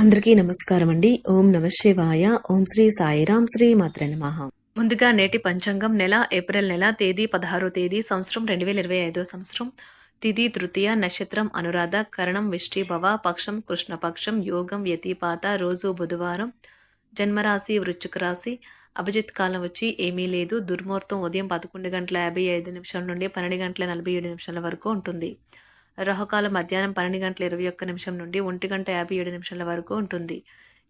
అందరికీ నమస్కారం అండి ఓం నమ శివాయ. ఓం శ్రీ సాయిరాం శ్రీ మాత్ర నమః. ముందుగా నేటి పంచాంగం నెల ఏప్రిల్ నెల తేదీ పదహారో తేదీ సంవత్సరం రెండు వేల ఇరవై ఐదో సంవత్సరం. తిథి తృతీయ నక్షత్రం అనురాధ కరణం విష్టి భవ పక్షం కృష్ణపక్షం యోగం వ్యతిపాత రోజు బుధవారం. జన్మరాశి వృశ్చిక రాశి అభిజిత్ కాలం వచ్చి ఏమీ లేదు. దుర్ముహూర్తం ఉదయం పదకొండు గంటల యాభై ఐదు నిమిషాల నుండి పన్నెండు గంటల నలభై ఏడు నిమిషాల వరకు ఉంటుంది. రాహుకాలం మధ్యాహ్నం పన్నెండు గంటల ఇరవై ఒక్క నిమిషం నుండి ఒంటి గంట యాభై ఏడు నిమిషాల వరకు ఉంటుంది.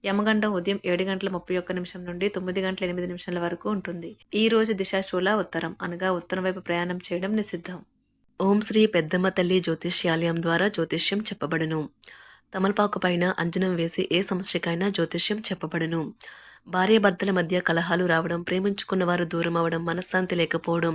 యమగండం ఉదయం ఏడు గంటల ముప్పై ఒక్క నిమిషం నుండి తొమ్మిది గంటల ఎనిమిది నిమిషాల వరకు ఉంటుంది. ఈ రోజు దిశాశూల ఉత్తరం అనగా ఉత్తరం వైపు ప్రయాణం చేయడం నిషిద్ధం. ఓం శ్రీ పెద్దమ్మ తల్లి జ్యోతిష్యాలయం ద్వారా జ్యోతిష్యం చెప్పబడును. తమలపాకు పైన అంజనం వేసి ఏ సమస్యకైనా జ్యోతిష్యం చెప్పబడును. భార్యాభర్తల మధ్య కలహాలు రావడం ప్రేమించుకున్న వారు దూరం అవడం మనశ్శాంతి లేకపోవడం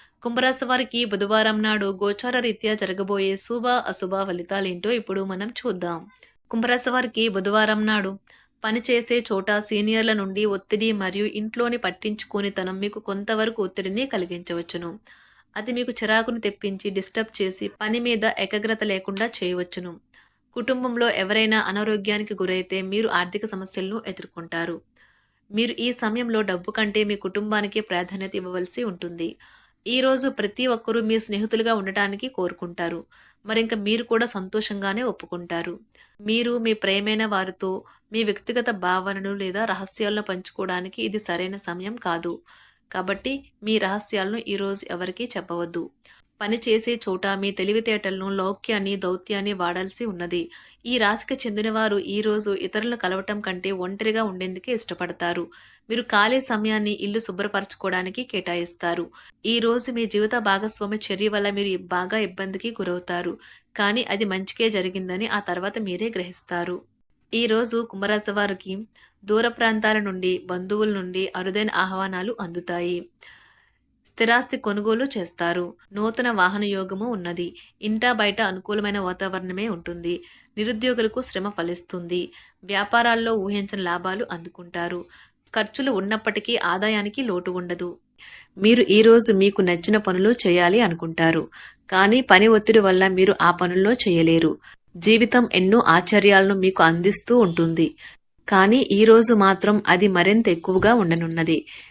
కుంభరాశి వారికి బుధవారం నాడు గోచార రీత్యా జరగబోయే శుభ అశుభ ఫలితాలేంటో ఇప్పుడు మనం చూద్దాం. కుంభరాశి వారికి బుధవారం నాడు పనిచేసే చోట సీనియర్ల నుండి ఒత్తిడి మరియు ఇంట్లోని పట్టించుకోనితనం మీకు కొంతవరకు ఒత్తిడిని కలిగించవచ్చును. అది మీకు చిరాకును తెప్పించి డిస్టర్బ్ చేసి పని మీద ఏకాగ్రత లేకుండా చేయవచ్చును. కుటుంబంలో ఎవరైనా అనారోగ్యానికి గురైతే మీరు ఆర్థిక సమస్యలను ఎదుర్కొంటారు. మీరు ఈ సమయంలో డబ్బు కంటే మీ కుటుంబానికి ప్రాధాన్యత ఇవ్వవలసి ఉంటుంది. ఈరోజు ప్రతి ఒక్కరూ మీ స్నేహితులుగా ఉండటానికి కోరుకుంటారు. మరి ఇంకా మీరు కూడా సంతోషంగానే ఒప్పుకుంటారు. మీరు మీ ప్రేమైన వారితో మీ వ్యక్తిగత భావనను లేదా రహస్యాలను పంచుకోవడానికి ఇది సరైన సమయం కాదు. కాబట్టి మీ రహస్యాలను ఈరోజు ఎవరికీ చెప్పవద్దు. పని చేసే చోట మీ తెలివితేటలను లౌక్యాన్ని దౌత్యాన్ని వాడాల్సి ఉన్నది. ఈ రాశికి చెందినవారు ఈరోజు ఇతరులను కలవటం కంటే ఒంటరిగా ఉండేందుకే ఇష్టపడతారు. మీరు ఖాళీ సమయాన్ని ఇల్లు శుభ్రపరచుకోవడానికి కేటాయిస్తారు. ఈ రోజు మీ జీవిత భాగస్వామి చర్య వల్ల మీరు బాగా ఇబ్బందికి గురవుతారు. కానీ అది మంచికే జరిగిందని ఆ తర్వాత మీరే గ్రహిస్తారు. ఈరోజు కుంభరాశి వారికి దూర ప్రాంతాల నుండి బంధువుల నుండి అరుదైన ఆహ్వానాలు అందుతాయి. స్థిరాస్తి కొనుగోలు చేస్తారు. నూతన వాహన యోగము ఉన్నది. ఇంటా బయట అనుకూలమైన వాతావరణమే ఉంటుంది. నిరుద్యోగులకు శ్రమ ఫలిస్తుంది. వ్యాపారాల్లో ఊహించని లాభాలు అందుకుంటారు. ఖర్చులు ఉన్నప్పటికీ ఆదాయానికి లోటు ఉండదు. మీరు ఈరోజు మీకు నచ్చిన పనులు చేయాలి అనుకుంటారు. కానీ పని ఒత్తిడి వల్ల మీరు ఆ పనుల్లో చేయలేరు. జీవితం ఎన్నో ఆశ్చర్యాలను మీకు అందిస్తూ ఉంటుంది. కానీ ఈ రోజు మాత్రం అది మరింత ఎక్కువగా ఉండనున్నది.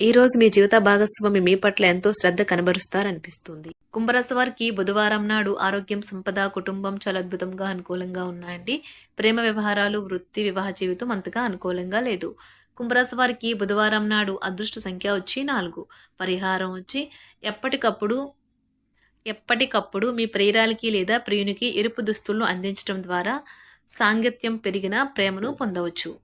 ఈ రోజు మీ జీవిత భాగస్వామి మీ పట్ల ఎంతో శ్రద్ధ కనబరుస్తారనిపిస్తుంది. కుంభరాశి వారికి బుధవారం నాడు ఆరోగ్యం సంపద కుటుంబం చాలా అద్భుతంగా అనుకూలంగా ఉన్నాయండి. ప్రేమ వ్యవహారాలు వృత్తి వివాహ జీవితం అంతగా అనుకూలంగా లేదు. కుంభరాశి వారికి బుధవారం నాడు అదృష్ట సంఖ్య వచ్చి నాలుగు. పరిహారం వచ్చి ఎప్పటికప్పుడు ఎప్పటికప్పుడు మీ ప్రియురాలికి లేదా ప్రియునికి ఎరుపు దుస్తులను అందించడం ద్వారా సాంగత్యం పెరిగిన ప్రేమను పొందవచ్చు.